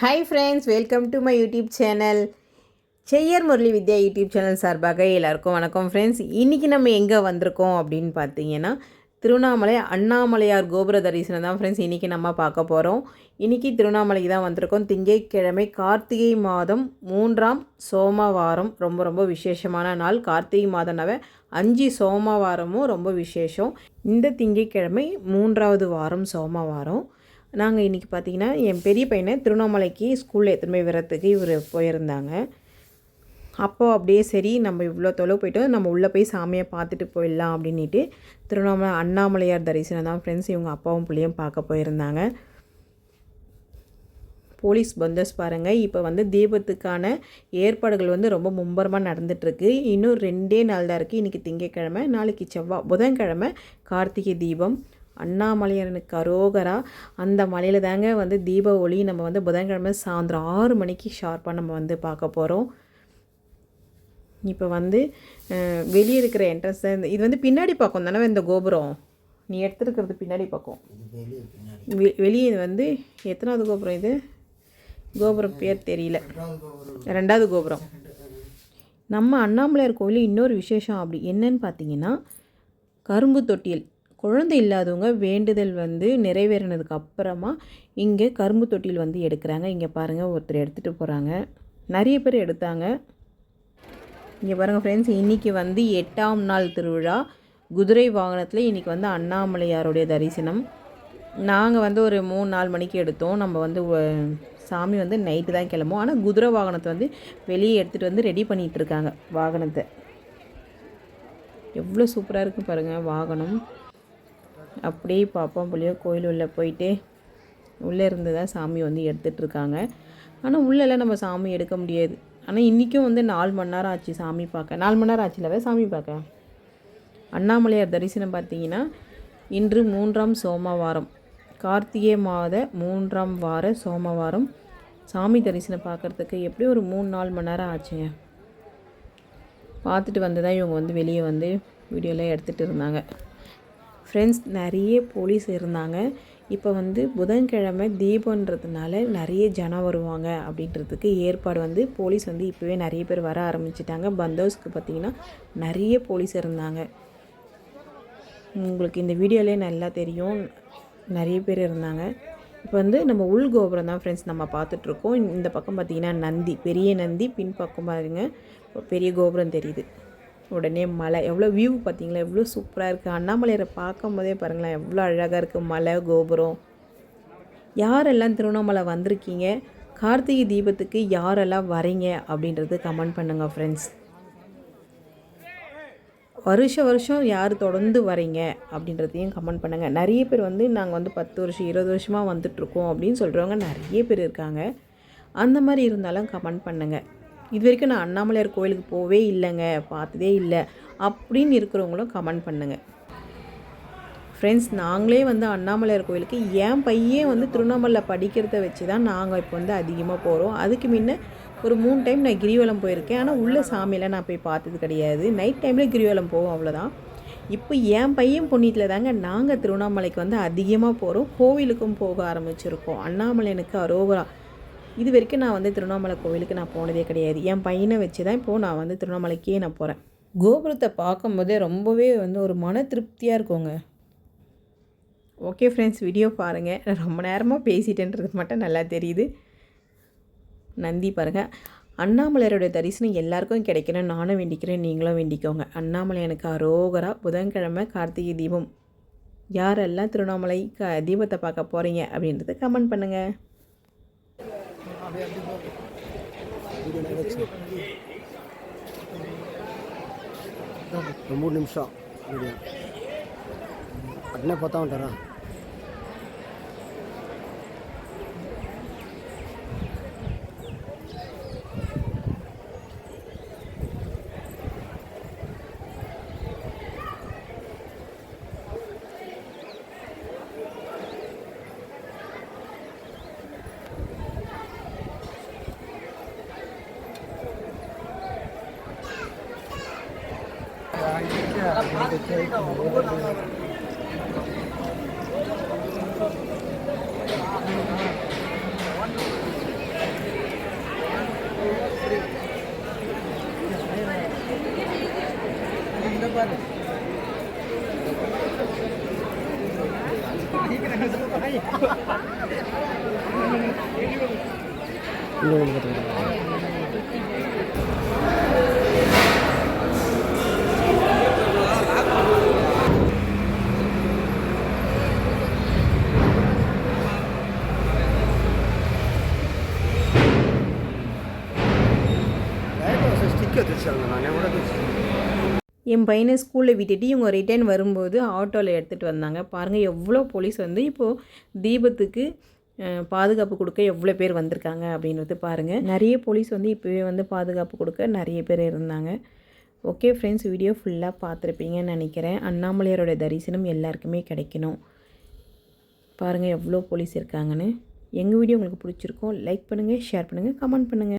Hi friends welcome to my YouTube channel செய்யர் Murali Vidya YouTube channel சார்பாக எல்லாருக்கும் வணக்கம் ஃப்ரெண்ட்ஸ் இன்றைக்கி நம்ம எங்கே வந்திருக்கோம் அப்படின்னு பார்த்தீங்கன்னா திருவண்ணாமலை அண்ணாமலையார் கோபுர தரிசனம் தான் ஃப்ரெண்ட்ஸ் இன்றைக்கி நம்ம பார்க்க போகிறோம் இன்றைக்கி திருவண்ணாமலைக்கு தான் வந்திருக்கோம். திங்கட்கிழமை கார்த்திகை மாதம் மூன்றாம் சோமவாரம். ரொம்ப ரொம்ப விசேஷமான நாள். கார்த்திகை மாதம்னாவே அஞ்சு சோமவாரமும் ரொம்ப விசேஷம். இந்த திங்கட்கிழமை மூன்றாவது வாரம் சோமவாரம். நாங்கள் இன்றைக்கி பார்த்தீங்கன்னா என் பெரிய பையனை திருவண்ணாமலைக்கு ஸ்கூலில் எத்தனை போய் வரத்துக்கு இவர் போயிருந்தாங்க. அப்போ அப்படியே சரி நம்ம இவ்வளோ தொலைவு போயிட்டோம் நம்ம உள்ளே போய் சாமியை பார்த்துட்டு போயிடலாம் அப்படின்ட்டு திருவண்ணாமலை அண்ணாமலையார் தரிசனம் தான் ஃப்ரெண்ட்ஸ் இவங்க அப்பாவும் பிள்ளையும் பார்க்க போயிருந்தாங்க. போலீஸ் பந்தோஸ் பாருங்கள் இப்போ வந்து தீபத்துக்கான ஏற்பாடுகள் வந்து ரொம்ப மும்பரமாக நடந்துகிட்ருக்கு இன்னும் ரெண்டே நாள் தான் இருக்குது இன்றைக்கி திங்கட்கிழமை நாளைக்கு செவ்வாய் புதன்கிழமை கார்த்திகை தீபம். அண்ணாமலையாரனுக்கு அரோகரா. அந்த மலையில் தாங்க வந்து தீப ஒளி நம்ம வந்து புதன்கிழமை சாயந்தரம் ஆறு மணிக்கு ஷார்ப்பாக நம்ம வந்து பார்க்க போகிறோம் இப்போ வந்து வெளியே இருக்கிற என்ட்ரன்ஸ் இது வந்து பின்னாடி பக்கம் தானே இந்த கோபுரம்? நீ எடுத்துருக்கிறது பின்னாடி பக்கம். வெ- வெளியே வந்து எத்தனாவது கோபுரம் இது? கோபுரம் பேர் தெரியல. ரெண்டாவது கோபுரம். நம்ம அண்ணாமலையார் கோயில் இன்னொரு விசேஷம் அப்படி என்னன்னு பார்த்தீங்கன்னா கரும்பு தொட்டியல். குழந்தை இல்லாதவங்க வேண்டுதல் வந்து நிறைவேறினதுக்கு அப்புறமா இங்கே கரும்பு தொட்டியில் வந்து எடுக்கிறாங்க. இங்கே பாருங்கள் ஒருத்தர் எடுத்துகிட்டு போகிறாங்க நிறைய பேர் எடுத்தாங்க. இங்கே பாருங்கள் ஃப்ரெண்ட்ஸ் இன்றைக்கி வந்து எட்டாம் நாள் திருவிழா. குதிரை வாகனத்தில் இன்றைக்கி வந்து அண்ணாமலையாருடைய தரிசனம். நாங்கள் வந்து ஒரு மூணு நாலு மணிக்கு எடுத்தோம். நம்ம வந்து சாமி வந்து நைட்டு தான் கிளம்பும் ஆனால் குதிரை வாகனத்தை வந்து வெளியே எடுத்துகிட்டு வந்து ரெடி பண்ணிகிட்ருக்காங்க வாகனத்தை. எவ்வளோ சூப்பராக இருக்குது பாருங்கள் வாகனம். அப்படியே பாப்போம் புள்ளியோ கோயில் உள்ளே போயிட்டு உள்ளே இருந்து தான் சாமி வந்து எடுத்துகிட்ருக்காங்க ஆனால் உள்ளெல்லாம் நம்ம சாமி எடுக்க முடியாது. ஆனால் இன்றைக்கும் வந்து நாலு மணி நேரம் ஆச்சு சாமி பார்க்க நாலு மணி நேரம் ஆச்சுலவே சாமி பார்க்க அண்ணாமலையார் தரிசனம் பார்த்தீங்கன்னா இன்று மூன்றாம் சோமவாரம். கார்த்திகை மாத மூன்றாம் வார சோமவாரம். சாமி தரிசனம் பார்க்குறதுக்கு எப்படி ஒரு மூணு நாலு மணி நேரம் ஆச்சுங்க பார்த்துட்டு வந்து தான் இவங்க வந்து வெளியே வந்து வீடியோலாம் எடுத்துகிட்டு இருந்தாங்க. ஃப்ரெண்ட்ஸ் நிறைய போலீஸ் இருந்தாங்க. இப்போ வந்து புதன்கிழமை தீபன்றதுனால நிறைய ஜனம் வருவாங்க அப்படின்றதுக்கு ஏற்பாடு வந்து போலீஸ் வந்து இப்போவே நிறைய பேர் வர ஆரம்பிச்சிட்டாங்க. பந்தோஸ்க்கு பார்த்திங்கன்னா நிறைய போலீஸ் இருந்தாங்க. உங்களுக்கு இந்த வீடியோலே நல்லா தெரியும். நிறைய பேர் இருந்தாங்க. இப்போ வந்து நம்ம உள் கோபுரம் தான் ஃப்ரெண்ட்ஸ் நம்ம பார்த்துட்ருக்கோம். இந்த பக்கம் பார்த்தீங்கன்னா நந்தி பெரிய நந்தி பின்பக்கம் பாருங்கள் பெரிய கோபுரம் தெரியுது. உடனே மலை. எவ்வளோ வியூ பார்த்தீங்களா? எவ்வளோ சூப்பராக இருக்குது அண்ணாமலையரை பார்க்கும் போதே பாருங்களேன் எவ்வளோ அழகாக இருக்குது மலை கோபுரம். யாரெல்லாம் திருவண்ணாமலை வந்திருக்கீங்க? கார்த்திகை தீபத்துக்கு யாரெல்லாம் வரீங்க? அப்படின்றது கமெண்ட் பண்ணுங்கள் ஃப்ரெண்ட்ஸ் வருஷ வருஷம் யார் தொடர்ந்து வரீங்க? அப்படின்றதையும் கமெண்ட் பண்ணுங்கள் நிறைய பேர் வந்து நாங்கள் வந்து பத்து வருஷம் இருபது வருஷமாக வந்துட்ருக்கோம் அப்படின்னு சொல்கிறவங்க நிறைய பேர் இருக்காங்க. அந்த மாதிரி இருந்தாலும் கமெண்ட் பண்ணுங்கள் இது வரைக்கும் நான் அண்ணாமலையார் கோயிலுக்கு போவே இல்லைங்க பார்த்ததே இல்லை அப்படின்னு இருக்கிறவங்களும் கமெண்ட் பண்ணுங்கள் ஃப்ரெண்ட்ஸ் நாங்களே வந்து அண்ணாமலையார் கோயிலுக்கு என் பையன் வந்து திருவண்ணாமலை படிக்கிறத வச்சு தான் நாங்கள் இப்போ வந்து அதிகமாக போகிறோம் அதுக்கு முன்ன ஒரு மூணு டைம் நான் கிரிவலம் போயிருக்கேன். ஆனால் உள்ள சாமியெல்லாம் நான் போய் பார்த்தது கிடையாது. நைட் டைமில் கிரிவலம் போவோம் அவ்வளோதான் இப்போ என் பையன் புண்ணியத்தில் தாங்க நாங்கள் திருவண்ணாமலைக்கு வந்து அதிகமாக போகிறோம் கோவிலுக்கும் போக ஆரம்பிச்சிருக்கோம். அண்ணாமலையனுக்கு அரோகரா. இது வரைக்கும் நான் வந்து திருவண்ணாமலை கோவிலுக்கு நான் போனதே கிடையாது. என் பையனை வச்சு தான் இப்போது நான் வந்து திருவண்ணாமலைக்கே நான் போகிறேன் கோபுரத்தை பார்க்கும்போதே ரொம்பவே வந்து ஒரு மன திருப்தியாக இருக்குங்க. ஓகே ஃப்ரெண்ட்ஸ் வீடியோ பாருங்கள் நான் ரொம்ப நேரமாக பேசிட்டேன்றது மட்டும் நல்லா தெரியுது. நந்தி பாருங்கள் அண்ணாமலையருடைய தரிசனம் எல்லாருக்கும் கிடைக்கணும். நானும் வேண்டிக்கிறேன் நீங்களும் வேண்டிக்கோங்க. அண்ணாமலை எனக்கு அரோகரா புதன்கிழமை கார்த்திகை தீபம். யாரெல்லாம் திருவண்ணாமலை க தீபத்தை பார்க்க போகிறீங்க அப்படின்றத கமெண்ட் பண்ணுங்கள் మూడు నిమిషం వీడియో అట్నే పోతా ఉంటారా? いろいろな。என் பையனை ஸ்கூலில் விட்டுட்டு இவங்க ரிட்டர்ன் வரும்போது ஆட்டோவில் எடுத்துகிட்டு வந்தாங்க. பாருங்கள் எவ்வளோ போலீஸ் வந்து இப்போது தீபத்துக்கு பாதுகாப்பு கொடுக்க எவ்வளோ பேர் வந்திருக்காங்க அப்படின்றது பாருங்கள் நிறைய போலீஸ் வந்து இப்போவே வந்து பாதுகாப்பு கொடுக்க நிறைய பேர் இருந்தாங்க. ஓகே ஃப்ரெண்ட்ஸ் வீடியோ ஃபுல்லாக பார்த்துருப்பீங்கன்னு நினைக்கிறேன். அண்ணாமலையாரோட தரிசனம் எல்லாருக்குமே கிடைக்கணும். பாருங்கள் எவ்வளோ போலீஸ் இருக்காங்கன்னு. எங்கள் வீடியோ உங்களுக்கு பிடிச்சிருக்கோம் லைக் பண்ணுங்கள் ஷேர் பண்ணுங்கள் கமெண்ட் பண்ணுங்கள்